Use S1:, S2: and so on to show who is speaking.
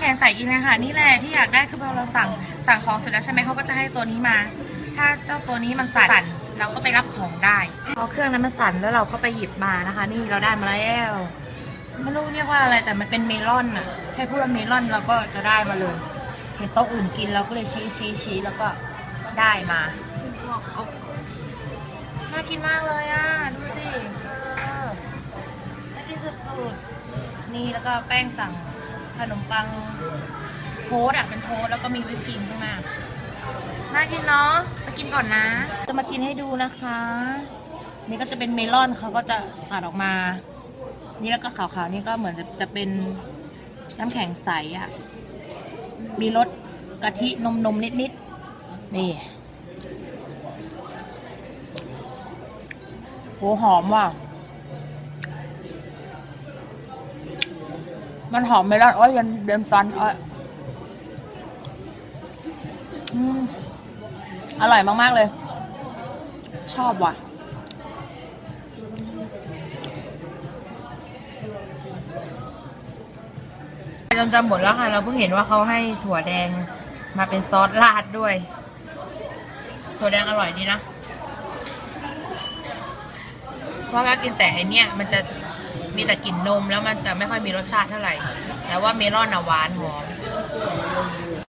S1: แข่งใส่อีนะคะนี่แหละที่อยากได้คือพอเราสั่งสั่งของเสร็จแล้วใช่ไหมเขาก็จะให้ตัวนี้มา ถ้าเจ้าตัวนี้มันสั่นเราก็ไปรับของได้พอเครื่องนั้นมันสั่นแล้วเราก็ไปหยิบมานะคะ นี่เราได้มาแล้วไม่รู้เรียกว่าอะไรแต่มันเป็นเมลอนอะแค่พูดว่าเมลอนเราก็จะได้มาเลยเห็นโต๊ะอื่นกินเราก็เลยชี้ชี้ชี้แล้วก็ได้มาน่ากินมากเลยอะดูสิเออน่ากินสุดๆนี่แล้วก็แป้งสั่ง ขนมปังโทสต์อะเป็นโทสต์แล้วก็มีวิปครีมข้างหน้าน่ากินเนาะมากินก่อนนะ จะมากินให้ดูนะคะ นี่ก็จะเป็นเมลอนเขาก็จะตัดออกมา นี่แล้วก็ขาวๆนี่ก็เหมือนจะจะเป็นน้ำแข็งใสอะ่ะ มีรสกะทินมนมๆนิดๆ นี่โหหอมว่ะ มันหอมเมลอนอ้อยยันเดมฟันอ้อยอืมอร่อยมากๆเลย ชอบว่ะ จนจะหมดแล้วค่ะ เราเพิ่งเห็นว่าเขาให้ถั่วแดงมาเป็นซอสราดด้วย ถั่วแดงอร่อยดีนะ เพราะว่ากินแต่อันเนี้ยมันจะ มีแต่กลิ่นนมแล้วมันจะไม่ค่อยมีรสชาติเท่าไหร่ แต่ว่าเมลอนอะหวานหอม